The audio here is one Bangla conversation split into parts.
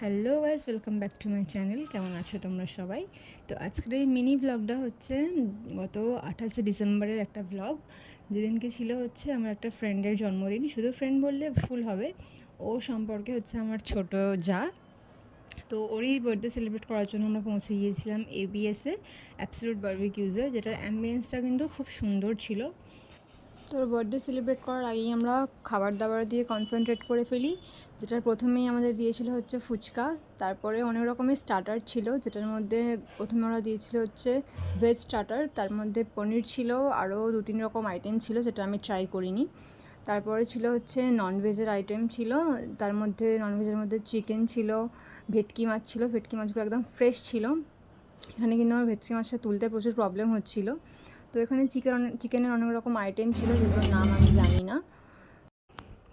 Hello guys welcome back to my channel. কেমন আছো তোমরা সবাই? তো আজকের এই মিনি ভ্লগটা হচ্ছে গত আঠাশে ডিসেম্বরের একটা ভ্লগ যেদিনকে ছিল হচ্ছে আমার একটা ফ্রেন্ডের জন্মদিন। শুধু ফ্রেন্ড বললে ফুল হবে। ও সম্পর্কে হচ্ছে আমার ছোট যা। তো ওরই বার্থডে সেলিব্রেট করার জন্য আমরা পৌঁছে গিয়েছিলাম এবিএসে অ্যাবসলিউট বার্বিকিউজে যেটার অ্যাম্বিয়েন্সটা কিন্তু খুব সুন্দর ছিল। তো বার্থডে সেলিব্রেট করার আগেই আমরা খাবার দাবার দিয়ে কনসেন্ট্রেট করে ফেলি। যেটার প্রথমেই আমাদের দিয়েছিল হচ্ছে ফুচকা। তারপরে অনেক রকমের স্টার্টার ছিল, যেটার মধ্যে প্রথমে ওরা দিয়েছিল হচ্ছে ভেজ স্টার্টার তার মধ্যে পনির ছিল, আরও দু তিন রকম আইটেম ছিল যেটা আমি ট্রাই করিনি। তারপরে ছিল হচ্ছে ননভেজের আইটেম ছিল। তার মধ্যে ননভেজের মধ্যে চিকেন ছিল, ভেটকি মাছ ছিল। ভেটকি মাছগুলো একদম ফ্রেশ ছিল। এখানে কিন্তু আমার ভেটকি মাছটা তুলতে প্রচুর প্রবলেম হচ্ছিল। তো এখানে চিকেন, চিকেনের অনেক রকম আইটেম ছিল, যেগুলোর নাম আমি জানি না।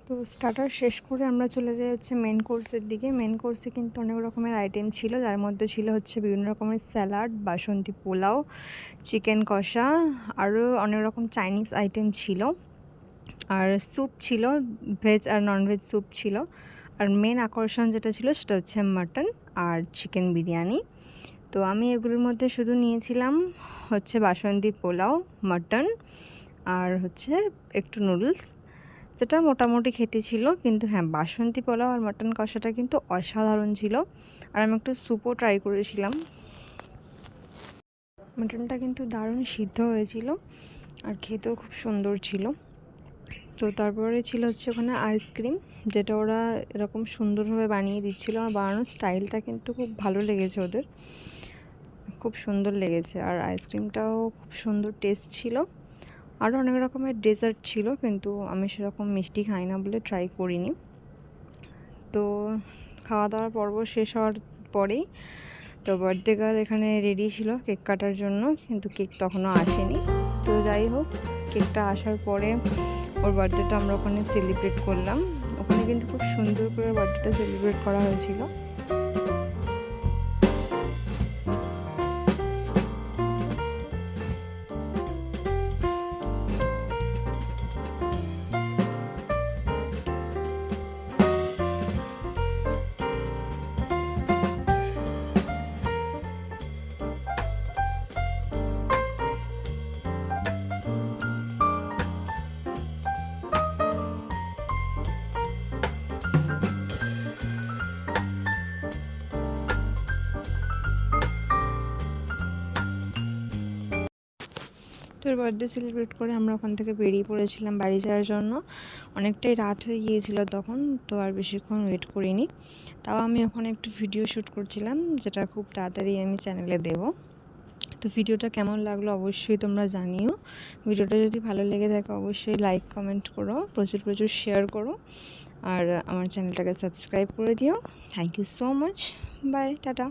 তো স্টার্টার শেষ করে আমরা চলে যাই হচ্ছে মেন কোর্সের দিকে। মেন কোর্সে কিন্তু অনেক রকমের আইটেম ছিল, যার মধ্যে ছিল হচ্ছে বিভিন্ন রকমের স্যালাড বাসন্তী পোলাও চিকেন কষা আরও অনেক রকম চাইনিজ আইটেম ছিল। আর স্যুপ ছিল ভেজ আর ননভেজ স্যুপ ছিল। আর মেন আকর্ষণ যেটা ছিল, সেটা হচ্ছে মাটন আর চিকেন বিরিয়ানি। তো আমি এগুলোর মধ্যে শুধু নিয়েছিলাম হচ্ছে বাসন্তী পোলাও, মাটন আর হচ্ছে একটু নুডলস, যেটা মোটামুটি খেতে ছিল। কিন্তু হ্যাঁ বাসন্তী পোলাও আর মাটন কষাটা কিন্তু অসাধারণ ছিল। আর আমি একটু স্যুপও ট্রাই করেছিলাম। মাটনটা কিন্তু দারুণ সিদ্ধ হয়েছিল আর খেতেও খুব সুন্দর ছিল। তো তারপরে ছিল হচ্ছে ওখানে আইসক্রিম, যেটা ওরা এরকম সুন্দরভাবে বানিয়ে দিচ্ছিল। আর বানানোর স্টাইলটা কিন্তু খুব ভালো লেগেছে ওদের। খুব সুন্দর লেগেছে। আর আইসক্রিমটাও খুব সুন্দর টেস্ট ছিল। আরও অনেক রকমের ডেজার্ট ছিল, কিন্তু আমি সেরকম মিষ্টি খাই না বলে ট্রাই করিনি। তো খাওয়া দাওয়ার পর্ব শেষ হওয়ার পরেই তো বার্থডে গার্ল এখানে রেডি ছিল কেক কাটার জন্য, কিন্তু কেক তখনও আসেনি। তো যাই হোক কেকটা আসার পরে ওর বার্থডেটা আমরা ওখানে সেলিব্রেট করলাম। ওখানে কিন্তু খুব সুন্দর করে বার্থডেটা সেলিব্রেট করা হয়েছিল। তোর বার্থডে সেলিব্রেট করে আমরা ওখান থেকে বেরিয়ে পড়েছিলাম বাড়ি যাওয়ার জন্য। অনেকটাই রাত হয়ে গিয়েছিল তখন, তো আর বেশিক্ষণ ওয়েট করিনি। তাও আমি ওখানে একটু ভিডিও শ্যুট করছিলাম, যেটা খুব তাড়াতাড়ি আমি চ্যানেলে দেবো। তো ভিডিওটা কেমন লাগল অবশ্যই তোমরা জানিও। ভিডিওটা যদি ভালো লেগে থাকে অবশ্যই লাইক কমেন্ট করো, প্রচুর প্রচুর শেয়ার করো। আর আমার চ্যানেলটাকে সাবস্ক্রাইব করে দিও। Thank you so much bye tata.